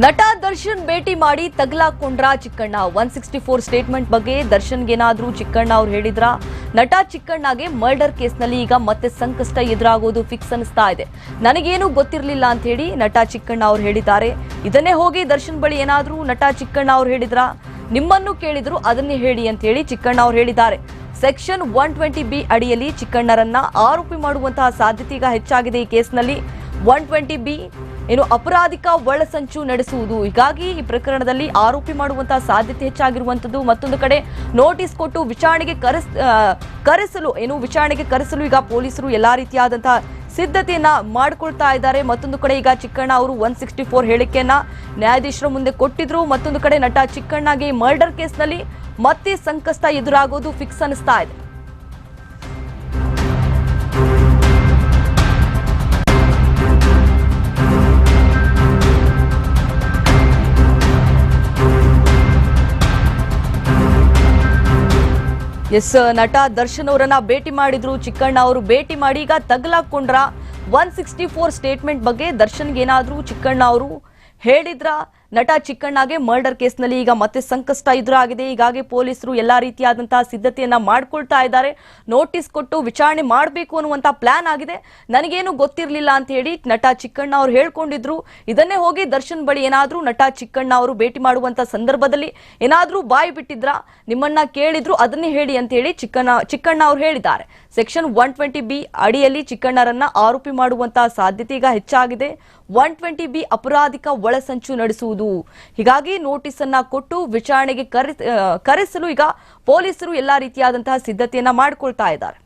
ನಟ ದರ್ಶನ್ ಭೇಟಿ ಮಾಡಿ ತಗಲಾಕೊಂಡ್ರ Chikkanna. One sixty four statement ಬಗ್ಗೆ ದರ್ಶನ್ಗೇನಾದ್ರೂ ಚಿಕ್ಕಣ್ಣ ಅವ್ರು ಹೇಳಿದ್ರ? ನಟ ಚಿಕ್ಕಣ್ಣಗೆ ಮರ್ಡರ್ ಕೇಸ್ನಲ್ಲಿ ಈಗ ಮತ್ತೆ ಸಂಕಷ್ಟ ಎದುರಾಗೋದು ಫಿಕ್ಸ್ ಅನಿಸ್ತಾ ಇದೆ. ನನಗೇನು ಗೊತ್ತಿರಲಿಲ್ಲ ಅಂತ ಹೇಳಿ ನಟ ಚಿಕ್ಕಣ್ಣ ಅವ್ರು ಹೇಳಿದ್ದಾರೆ. ಇದನ್ನೇ ಹೋಗಿ ದರ್ಶನ್ ಬಳಿ ಏನಾದರೂ ನಟ ಚಿಕ್ಕಣ್ಣ ಅವ್ರು ಹೇಳಿದ್ರ? ನಿಮ್ಮನ್ನು ಕೇಳಿದ್ರು ಅದನ್ನೇ ಹೇಳಿ ಅಂತ ಹೇಳಿ ಚಿಕ್ಕಣ್ಣ ಅವ್ರು ಹೇಳಿದ್ದಾರೆ. ಸೆಕ್ಷನ್ ಒನ್ ಟ್ವೆಂಟಿ ಬಿ ಅಡಿಯಲ್ಲಿ ಚಿಕ್ಕಣ್ಣರನ್ನ ಆರೋಪಿ ಮಾಡುವಂತಹ ಸಾಧ್ಯತೆ ಈಗ ಹೆಚ್ಚಾಗಿದೆ ಈ ಕೇಸ್ನಲ್ಲಿ. ಒನ್ ಟ್ವೆಂಟಿ ಬಿ ಏನು ಅಪರಾಧಿಕ ಒಳಸಂಚು ನಡೆಸುವುದು. ಹೀಗಾಗಿ ಈ ಪ್ರಕರಣದಲ್ಲಿ ಆರೋಪಿ ಮಾಡುವಂತಹ ಸಾಧ್ಯತೆ ಹೆಚ್ಚಾಗಿರುವಂತದ್ದು ಮತ್ತೊಂದು ಕಡೆ ನೋಟಿಸ್ ಕೊಟ್ಟು ವಿಚಾರಣೆಗೆ ಕರೆಸ್ ಕರೆಸಲು, ಏನು ವಿಚಾರಣೆಗೆ ಕರೆಸಲು ಈಗ ಪೊಲೀಸರು ಎಲ್ಲಾ ರೀತಿಯಾದಂತಹ ಸಿದ್ಧತೆಯನ್ನ ಮಾಡಿಕೊಳ್ತಾ ಇದ್ದಾರೆ. ಮತ್ತೊಂದು ಕಡೆ ಈಗ ಚಿಕ್ಕಣ್ಣ ಅವರು ಒನ್ ಸಿಕ್ಸ್ಟಿ ಫೋರ್ ಹೇಳಿಕೆಯನ್ನ ನ್ಯಾಯಾಧೀಶರ ಮುಂದೆ ಕೊಟ್ಟಿದ್ರು. ಮತ್ತೊಂದು ಕಡೆ ನಟ ಚಿಕ್ಕಣ್ಣಗೆ ಮರ್ಡರ್ ಕೇಸ್ನಲ್ಲಿ ಮತ್ತೆ ಸಂಕಷ್ಟ ಎದುರಾಗೋದು ಫಿಕ್ಸ್ ಅನಿಸ್ತಾ ಇದೆ. ಎಸ್, ನಟ ದರ್ಶನ್ ಅವರನ್ನ ಭೇಟಿ ಮಾಡಿದ್ರು. ಚಿಕ್ಕಣ್ಣ ಅವರು ಭೇಟಿ ಮಾಡಿ ಈಗ ತಗಲಾಕೊಂಡ್ರ. ಒನ್ ಸಿಕ್ಸ್ಟಿ ಸ್ಟೇಟ್ಮೆಂಟ್ ಬಗ್ಗೆ ದರ್ಶನ್ಗೆ ಏನಾದ್ರು ಚಿಕ್ಕಣ್ಣ ಅವರು ಹೇಳಿದ್ರ? ನಟ ಚಿಕ್ಕಣ್ಣಗೆ ಮರ್ಡರ್ ಕೇಸ್ನಲ್ಲಿ ಈಗ ಮತ್ತೆ ಸಂಕಷ್ಟ ಎದುರಾಗಿದೆ. ಹೀಗಾಗಿ ಪೊಲೀಸರು ಎಲ್ಲಾ ರೀತಿಯಾದಂತಹ ಸಿದ್ಧತೆಯನ್ನ ಮಾಡ್ಕೊಳ್ತಾ ಇದ್ದಾರೆ. ನೋಟಿಸ್ ಕೊಟ್ಟು ವಿಚಾರಣೆ ಮಾಡಬೇಕು ಅನ್ನುವಂತ ಪ್ಲಾನ್ ಆಗಿದೆ. ನನಗೇನು ಗೊತ್ತಿರಲಿಲ್ಲ ಅಂತ ಹೇಳಿ ನಟ ಚಿಕ್ಕಣ್ಣ ಅವರು ಹೇಳ್ಕೊಂಡಿದ್ರು. ಇದನ್ನೇ ಹೋಗಿ ದರ್ಶನ್ ಬಳಿ ಏನಾದ್ರೂ ನಟ ಚಿಕ್ಕಣ್ಣ ಅವರು ಭೇಟಿ ಮಾಡುವಂತ ಸಂದರ್ಭದಲ್ಲಿ ಏನಾದ್ರೂ ಬಾಯಿ ಬಿಟ್ಟಿದ್ರ? ನಿಮ್ಮನ್ನ ಕೇಳಿದ್ರು ಅದನ್ನೇ ಹೇಳಿ ಅಂತ ಹೇಳಿ ಚಿಕ್ಕಣ್ಣ ಚಿಕ್ಕಣ್ಣ ಅವರು ಹೇಳಿದ್ದಾರೆ. ಸೆಕ್ಷನ್ ಒನ್ ಟ್ವೆಂಟಿ ಬಿ ಅಡಿಯಲ್ಲಿ ಚಿಕ್ಕಣ್ಣರನ್ನ ಆರೋಪಿ ಮಾಡುವಂತಹ ಸಾಧ್ಯತೆ ಈಗ ಹೆಚ್ಚಾಗಿದೆ. ಒನ್ ಟ್ವೆಂಟಿ ಬಿ ಅಪರಾಧಿಕ ಒಳಸಂಚು ನಡೆಸುವುದು ಹೀಗಾಗಿ ನೋಟಿಸ್ ಅನ್ನ ಕೊಟ್ಟು ವಿಚಾರಣೆಗೆ ಕರೆ ಕರೆಸಲು ಈಗ ಪೊಲೀಸರು ಎಲ್ಲಾ ರೀತಿಯಾದಂತಹ ಸಿದ್ಧತೆಯನ್ನ ಮಾಡಿಕೊಳ್ತಾ ಇದ್ದಾರೆ.